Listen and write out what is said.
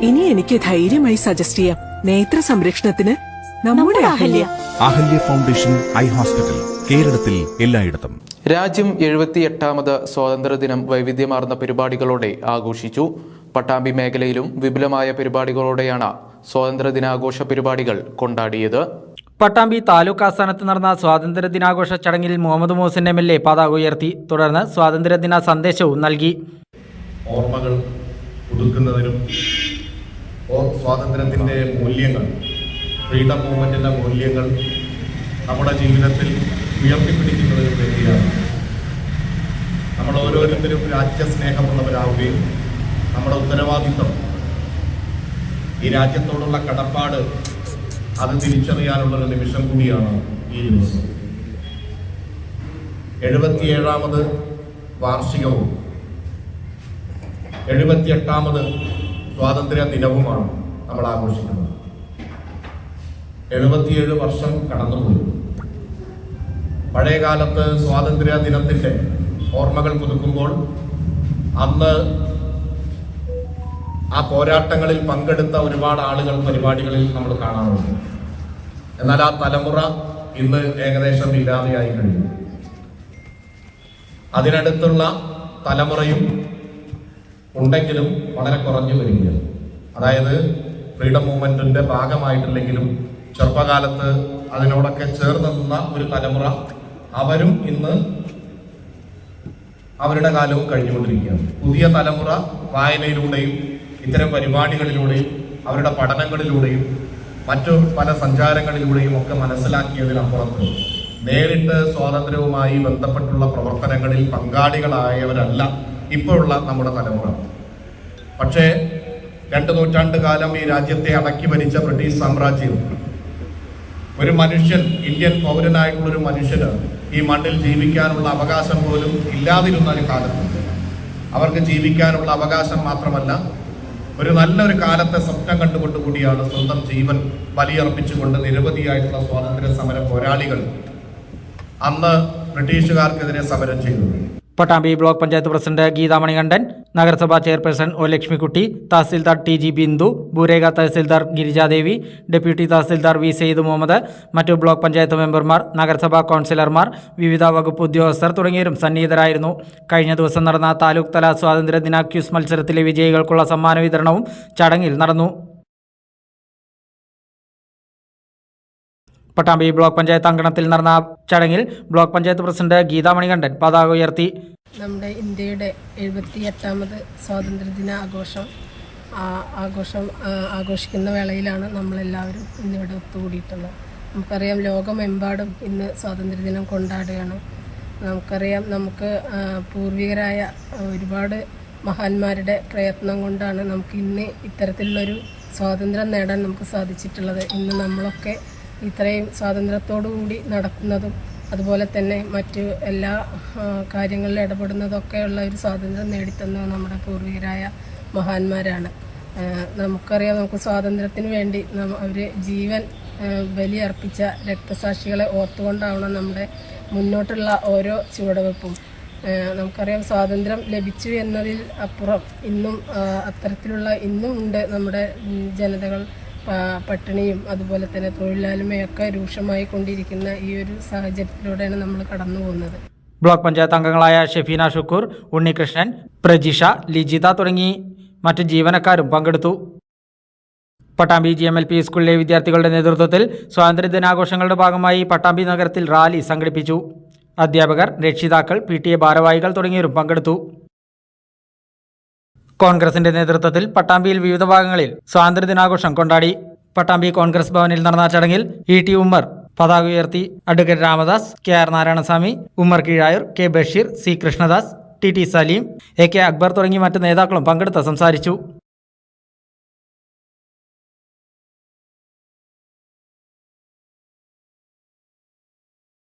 ഇനി എനിക്ക് ധൈര്യമായി സജസ്റ്റ് ചെയ്യാം. നേത്ര സംരക്ഷണത്തിന് നമ്മുടെ Ahalya. Ahalya. Foundation eye hospital കേരളത്തിൽ എല്ലായിടത്തും. രാജ്യം എഴുപത്തിയെട്ടാമത് സ്വാതന്ത്ര്യദിനം വൈവിധ്യമാർന്ന പരിപാടികളോടെ ആഘോഷിച്ചു. പട്ടാമ്പി മേഖലയിലും വിപുലമായ പരിപാടികളോടെയാണ് സ്വാതന്ത്ര്യദിനാഘോഷ പരിപാടികൾ കൊണ്ടാടിയത്. പട്ടാമ്പി താലൂക്ക് ആസ്ഥാനത്ത് നടന്ന സ്വാതന്ത്ര്യ ദിനാഘോഷ ചടങ്ങിൽ Muhammad Mohsin M L A പതാക ഉയർത്തി തുടർന്ന് സ്വാതന്ത്ര്യദിന സന്ദേശവും നൽകി. ഓർമ്മകൾ പുതുക്കുന്നതിനും സ്വാതന്ത്ര്യത്തിന്റെ മൂല്യങ്ങൾ ഫ്രീഡം മൂവ്മെന്റിന്റെ മൂല്യങ്ങൾ നമ്മുടെ ജീവിതത്തിൽ ഉയർത്തിപ്പിടിക്കുന്നതിന് വേണ്ടിയാണ്. നമ്മൾ ഓരോരുത്തരും രാജ്യസ്നേഹമുള്ളവരാവുകയും നമ്മുടെ ഉത്തരവാദിത്വം ഈ രാജ്യത്തോടുള്ള കടപ്പാട് അത് തിരിച്ചറിയാനുള്ളൊരു നിമിഷം കൂടിയാണ് ഈ ദിവസം. എഴുപത്തിയേഴാമത് വാർഷികവും എഴുപത്തിയെട്ടാമത് സ്വാതന്ത്ര്യ ദിനവുമാണ് നമ്മൾ ആഘോഷിക്കുന്നത്. എഴുപത്തിയേഴ് വർഷം കടന്നുപോയി. പഴയകാലത്ത് സ്വാതന്ത്ര്യ ദിനത്തിന്റെ ഓർമ്മകൾ പുതുക്കുമ്പോൾ അന്ന് ആ പോരാട്ടങ്ങളിൽ പങ്കെടുത്ത ഒരുപാട് ആളുകൾ പരിപാടികളിൽ നമ്മൾ കാണാറുണ്ട്. എന്നാൽ ആ തലമുറ ഇന്ന് ഏകദേശം ഇല്ലാതെയായി കഴിഞ്ഞു. അതിനടുത്തുള്ള തലമുറയും ഉണ്ടെങ്കിലും വളരെ കുറഞ്ഞു വരികയാണ് അതായത് ഫ്രീഡം മൂവ്മെന്റിന്റെ ഭാഗമായിട്ടില്ലെങ്കിലും ചെറുപ്പകാലത്ത് അതിനോടൊക്കെ ചേർന്ന് നിന്ന ഒരു തലമുറ അവരും ഇന്ന് അവരുടെ കാലവും കഴിഞ്ഞുകൊണ്ടിരിക്കുകയാണ്. പുതിയ തലമുറ വായനയിലൂടെയും ഇത്തരം പരിപാടികളിലൂടെയും അവരുടെ പഠനങ്ങളിലൂടെയും മറ്റു പല സഞ്ചാരങ്ങളിലൂടെയും ഒക്കെ മനസ്സിലാക്കിയതിനപ്പുറത്ത് നേരിട്ട് സ്വാതന്ത്ര്യവുമായി ബന്ധപ്പെട്ടുള്ള പ്രവർത്തനങ്ങളിൽ പങ്കാളികളായവരല്ല ഇപ്പോഴുള്ള നമ്മുടെ തലമുറ. പക്ഷേ രണ്ട് നൂറ്റാണ്ട് കാലം ഈ രാജ്യത്തെ അടക്കി ഭരിച്ച ബ്രിട്ടീഷ് സാമ്രാജ്യം ഒരു മനുഷ്യൻ ഇന്ത്യൻ പൗരനായിട്ടുള്ളൊരു മനുഷ്യന് ഈ മണ്ണിൽ ജീവിക്കാനുള്ള അവകാശം പോലും ഇല്ലാതിരുന്ന ഒരു കാലത്ത് അവർക്ക് ജീവിക്കാനുള്ള അവകാശം മാത്രമല്ല ഒരു നല്ലൊരു കാലത്തെ സ്വപ്നം കണ്ടുകൊണ്ട് കൂടിയാണ് സ്വന്തം ജീവൻ ബലിയർപ്പിച്ചുകൊണ്ട് നിരവധിയായിട്ടുള്ള സ്വാതന്ത്ര്യ സമര പോരാളികൾ അന്ന് ബ്രിട്ടീഷുകാർക്കെതിരെ സമരം ചെയ്തത്. പട്ടാമ്പി ബ്ലോക്ക് പഞ്ചായത്ത് പ്രസിഡന്റ് ഗീതാ മണികണ്ഠൻ നഗരസഭാ chairperson O Lakshmikutty tahsildar T G Bindu ഭൂരേഖ tahsildar Girijadevi deputy tahsildar V Syed Muhammad മറ്റു ബ്ലോക്ക് പഞ്ചായത്ത് മെമ്പർമാർ നഗരസഭാ കൗൺസിലർമാർ വിവിധ വകുപ്പ് ഉദ്യോഗസ്ഥർ തുടങ്ങിയവരും സന്നിഹിതരായിരുന്നു. കഴിഞ്ഞ ദിവസം നടന്ന താലൂക്ക് തല സ്വാതന്ത്ര്യ ദിനാക്യൂസ് മത്സരത്തിലെ വിജയികൾക്കുള്ള സമ്മാന വിതരണവും ചടങ്ങിൽ നടന്നു. പട്ടാമ്പി ബ്ലോക്ക് പഞ്ചായത്ത് അങ്കണത്തിൽ നടന്ന ചടങ്ങിൽ ബ്ലോക്ക് പഞ്ചായത്ത് പ്രസിഡന്റ് ഗീതാ മണികണ്ഠൻ പതാക ഉയർത്തി. നമ്മുടെ ഇന്ത്യയുടെ എഴുപത്തി എട്ടാമത് സ്വാതന്ത്ര്യദിന ആഘോഷം. ആഘോഷം ആഘോഷിക്കുന്ന വേളയിലാണ് നമ്മളെല്ലാവരും ഇന്നിവിടെ ഒത്തുകൂടിയിട്ടുള്ളത്. നമുക്കറിയാം ലോകമെമ്പാടും ഇന്ന് സ്വാതന്ത്ര്യദിനം കൊണ്ടാടുകയാണ്. നമുക്കറിയാം നമുക്ക് പൂർവികരായ ഒരുപാട് മഹാന്മാരുടെ പ്രയത്നം കൊണ്ടാണ് നമുക്ക് ഇന്ന് ഇത്തരത്തിലുള്ളൊരു സ്വാതന്ത്ര്യം നേടാൻ നമുക്ക് സാധിച്ചിട്ടുള്ളത്. ഇന്ന് നമ്മളൊക്കെ ഇത്രയും സ്വാതന്ത്ര്യത്തോടു കൂടി നടക്കുന്നതും അതുപോലെ തന്നെ മറ്റ് എല്ലാ കാര്യങ്ങളിൽ ഇടപെടുന്നതൊക്കെയുള്ള ഒരു സ്വാതന്ത്ര്യം നേടിത്തന്ന നമ്മുടെ പൂർവികരായ മഹാന്മാരാണ്. നമുക്കറിയാം നമുക്ക് സ്വാതന്ത്ര്യത്തിന് വേണ്ടി അവർ ജീവൻ ബലി ബലിയർപ്പിച്ച രക്തസാക്ഷികളെ ഓർത്തുകൊണ്ടാവണം നമ്മുടെ മുന്നോട്ടുള്ള ഓരോ ചുവടുവെപ്പും നമുക്കറിയാം സ്വാതന്ത്ര്യം ലഭിച്ചു എന്നതിൽ അപ്പുറം ഇന്നും അത്തരത്തിലുള്ള ഇന്നും ഉണ്ട് നമ്മുടെ ജനതകൾ പട്ടിണിയും അതുപോലെ തന്നെ തൊഴിലില്ലായ്മയൊക്കെ രൂക്ഷമായി കൊണ്ടിരിക്കുന്ന ഈ ഒരു സാഹചര്യത്തിലൂടെയാണ് നമ്മൾ കടന്നു പോകുന്നത്. ബ്ലോക്ക് പഞ്ചായത്ത് അംഗങ്ങളായ ഷെഫീന ഷുക്കൂർ ഉണ്ണികൃഷ്ണൻ പ്രജിഷ ലിജിത തുടങ്ങി മറ്റ് ജീവനക്കാരും പങ്കെടുത്തു. Pattambi G M L P സ്കൂളിലെ വിദ്യാർത്ഥികളുടെ നേതൃത്വത്തിൽ സ്വാതന്ത്ര്യദിനാഘോഷങ്ങളുടെ ഭാഗമായി പട്ടാമ്പി നഗരത്തിൽ റാലി സംഘടിപ്പിച്ചു. അധ്യാപകർ രക്ഷിതാക്കൾ പി ടി എ ഭാരവാഹികൾ തുടങ്ങിയവരും പങ്കെടുത്തു. കോൺഗ്രസിന്റെ നേതൃത്വത്തിൽ പട്ടാമ്പിയിൽ വിവിധ ഭാഗങ്ങളിൽ സ്വാതന്ത്ര്യദിനാഘോഷം കൊണ്ടാടി. പട്ടാമ്പി കോൺഗ്രസ് ഭവനിൽ നടന്ന ചടങ്ങിൽ ഇ ടി ഉമ്മർ പതാക ഉയർത്തി. Advocate Ramadas K R Narayanaswamy Ummer Keezhayur K Basheer C Krishnadas T T Saleem A K Akbar തുടങ്ങി മറ്റ് നേതാക്കളും പങ്കെടുത്ത് സംസാരിച്ചു.